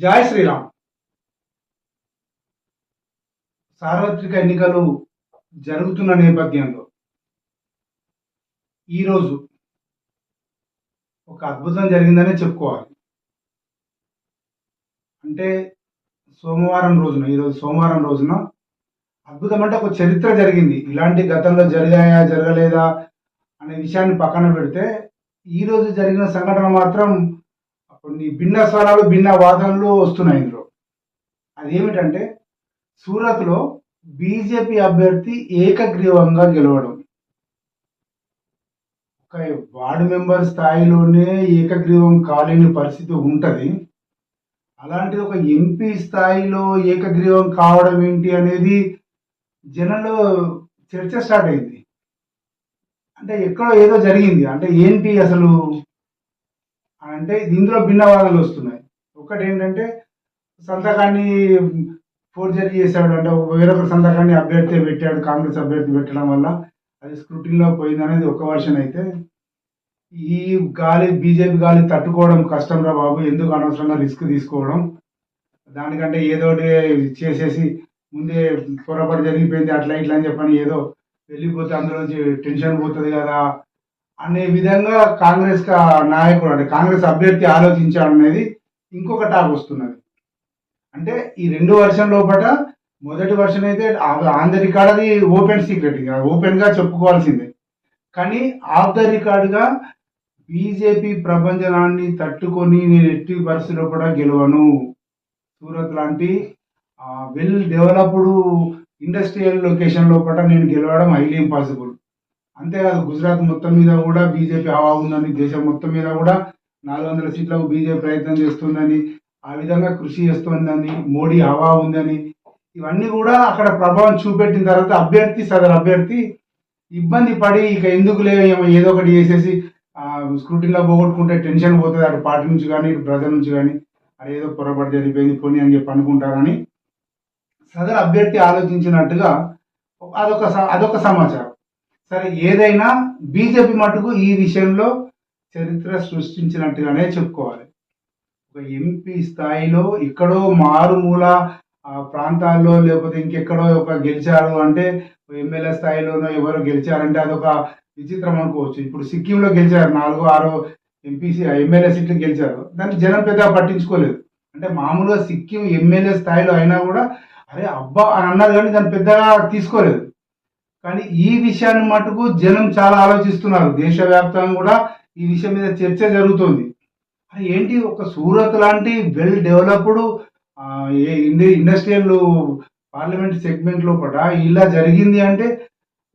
జై శ్రీరామ్. సార్వత్రిక ఎన్నికలు జరుగుతున్న నేపథ్యంలో ఈరోజు ఒక అద్భుతం జరిగిందనే చెప్పుకోవాలి. అంటే సోమవారం రోజున ఈరోజు సోమవారం రోజున అద్భుతం అంటే ఒక చరిత్ర జరిగింది. ఇలాంటి గతంలో జరిగాయా జరగలేదా అనే విషయాన్ని పక్కన పెడితే ఈ రోజు జరిగిన సంఘటన మాత్రం కొన్ని భిన్న స్వరాలు భిన్న వాదనలు వస్తున్నాయి ఇందులో. అదేమిటంటే సూరత్లో బీజేపీ అభ్యర్థి ఏకగ్రీవంగా గెలవడం. ఒక వార్డు మెంబర్ స్థాయిలోనే ఏకగ్రీవం కాలేని పరిస్థితి ఉంటుంది. అలాంటిది ఒక ఎంపీ స్థాయిలో ఏకగ్రీవం కావడం ఏంటి అనేది జనంలో చర్చ స్టార్ట్ అయింది. అంటే ఎక్కడో ఏదో జరిగింది. అంటే ఏంటి అసలు అంటే ఇందులో భిన్నవాదాలు వస్తున్నాయి. ఒకటి ఏంటంటే సంతకాన్ని ఫోర్జరీ చేశాడు అంటే వేరొక సంతకాన్ని అభ్యర్థి పెట్టాడు కాంగ్రెస్ అభ్యర్థి పెట్టడం వల్ల అది స్క్రూటిన్లో పోయింది అనేది ఒక వర్షన్ అయితే ఈ గాలి బీజేపీ గాలి తట్టుకోవడం కష్టం రా బాబు ఎందుకు అనవసరంగా రిస్క్ తీసుకోవడం? దానికంటే ఏదో చేసేసి ముందే పొరపాటు జరిగిపోయింది అట్లా ఇట్లా అని చెప్పని ఏదో వెళ్ళిపోతే అందులోంచి టెన్షన్ పోతుంది కదా అనే విధంగా కాంగ్రెస్ నాయకుడు అంటే కాంగ్రెస్ అభ్యర్థి ఆలోచించాడనేది ఇంకొక టాక్ వస్తున్నది. అంటే ఈ రెండు వర్షన్ లోపల మొదటి వర్షన్ అయితే ఆన్ ద రికార్డ్ అది ఓపెన్ సీక్రెట్ ఓపెన్ ఓపెన్గా చెప్పుకోవాల్సిందే. కానీ ఆఫ్ ద రికార్డ్గా బీజేపీ ప్రపంచనాన్ని తట్టుకొని నేను ఎట్టి పరిస్థితిలో కూడా గెలవను. సూరత్ లాంటి వెల్ డెవలప్డ్ ఇండస్ట్రియల్ లొకేషన్ లోపల నేను గెలవడం హైలీ ఇంపాసిబుల్. అంతేకాదు గుజరాత్ మొత్తం మీద కూడా బీజేపీ హవా ఉందని దేశం మొత్తం మీద కూడా నాలుగు వందల సీట్లకు బీజేపీ ప్రయత్నం చేస్తుందని ఆ విధంగా కృషి చేస్తుందని మోడీ హవా ఉందని ఇవన్నీ కూడా అక్కడ ప్రభావం చూపెట్టిన తర్వాత అభ్యర్థి సదరు అభ్యర్థి ఇబ్బంది పడి ఇక ఎందుకులే ఏమో ఏదో ఒకటి చేసేసి స్క్రూటీన్లో పోగొట్టుకుంటే టెన్షన్ పోతుంది. అటు పార్టీ నుంచి కానీ ఇటు ప్రజల నుంచి కానీ అది ఏదో పొరపాటు జరిగిపోయింది పోనీ అని చెప్పి అనుకుంటారని సదరు అభ్యర్థి ఆలోచించినట్టుగా అదొక స- అదొక సమాచారం. సరే ఏదైనా బీజేపీ మటుకు ఈ విషయంలో చరిత్ర సృష్టించినట్టుగానే చెప్పుకోవాలి. ఒక ఎంపీ స్థాయిలో ఎక్కడో మారుమూల ప్రాంతాల్లో లేకపోతే ఇంకెక్కడో ఒక గెలిచారు అంటే ఎమ్మెల్యే స్థాయిలోనో ఎవరో గెలిచారంటే అదొక విచిత్రం అనుకోవచ్చు. ఇప్పుడు సిక్కింలో గెలిచారు నాలుగో ఆరో ఎంపీసీ ఎమ్మెల్యే సీట్లు గెలిచారు. దాన్ని జనం పెద్దగా పట్టించుకోలేదు. అంటే మామూలుగా సిక్కిం ఎమ్మెల్యే స్థాయిలో అయినా కూడా అరే అబ్బా అని అన్నారు కానీ దాన్ని పెద్దగా తీసుకోలేదు. కానీ ఈ విషయాన్ని మటుకు జనం చాలా ఆలోచిస్తున్నారు. దేశవ్యాప్తంగా కూడా ఈ విషయం మీద చర్చ జరుగుతుంది. ఏంటి ఒక సూరత్ లాంటి well developed industrial parliament segment లోపల ఇలా జరిగింది అంటే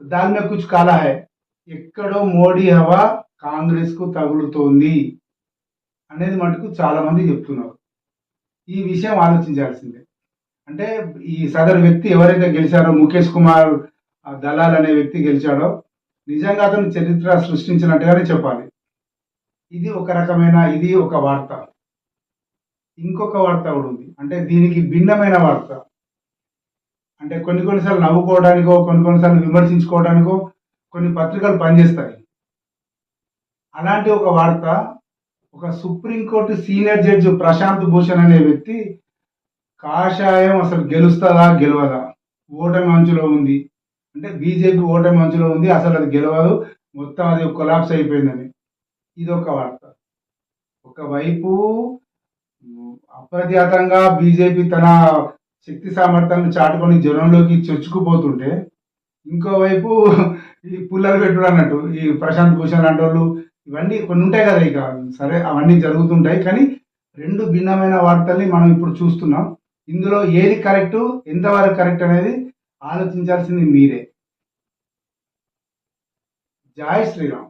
దాని మీద కుచ్ కాలా హై. ఎక్కడో మోడీ హవా కాంగ్రెస్కు తగులుతోంది అనేది మటుకు చాలా మంది చెప్తున్నారు. ఈ విషయం ఆలోచించాల్సిందే. అంటే ఈ సదరు వ్యక్తి ఎవరైతే గెలిచారో ముఖేష్ కుమార్ ఆ దళాల్ అనే వ్యక్తి గెలిచాడో నిజంగా అతను చరిత్ర సృష్టించినట్టుగానే చెప్పాలి. ఇది ఒక రకమైన ఇది ఒక వార్త. ఇంకొక వార్త కూడా ఉంది. అంటే దీనికి భిన్నమైన వార్త. అంటే కొన్ని కొన్నిసార్లు నవ్వుకోవడానికో కొన్ని కొన్నిసార్లు విమర్శించుకోవడానికో కొన్ని పత్రికలు పనిచేస్తాయి. అలాంటి ఒక వార్త ఒక supreme court senior judge Prashant Bhushan అనే వ్యక్తి కాషాయం అసలు గెలుస్తుందా గెలవదా? ఓటమి అంచులో ఉంది. అంటే బీజేపీ ఓటమి మంచులో ఉంది అసలు అది గెలవదు. మొత్తం అది కొలాప్స్ అయిపోయిందని. ఇది ఒక వార్త. ఒకవైపు అప్రజాతంగా బీజేపీ తన శక్తి సామర్థ్యాన్ని చాటుకొని జనంలోకి చొచ్చుకుపోతుంటే ఇంకోవైపు ఈ పుల్లలు పెట్టుడు అన్నట్టు ఈ ప్రశాంత్ భూషణ్ లాంటి వాళ్ళు ఇవన్నీ కొన్ని ఉంటాయి కదా ఇక. సరే అవన్నీ జరుగుతుంటాయి. కానీ రెండు భిన్నమైన వార్తల్ని మనం ఇప్పుడు చూస్తున్నాం. ఇందులో ఏది కరెక్ట్ ఎంతవరకు కరెక్ట్ అనేది ఆలోచించాల్సింది మీరే. జై శ్రీరామ్.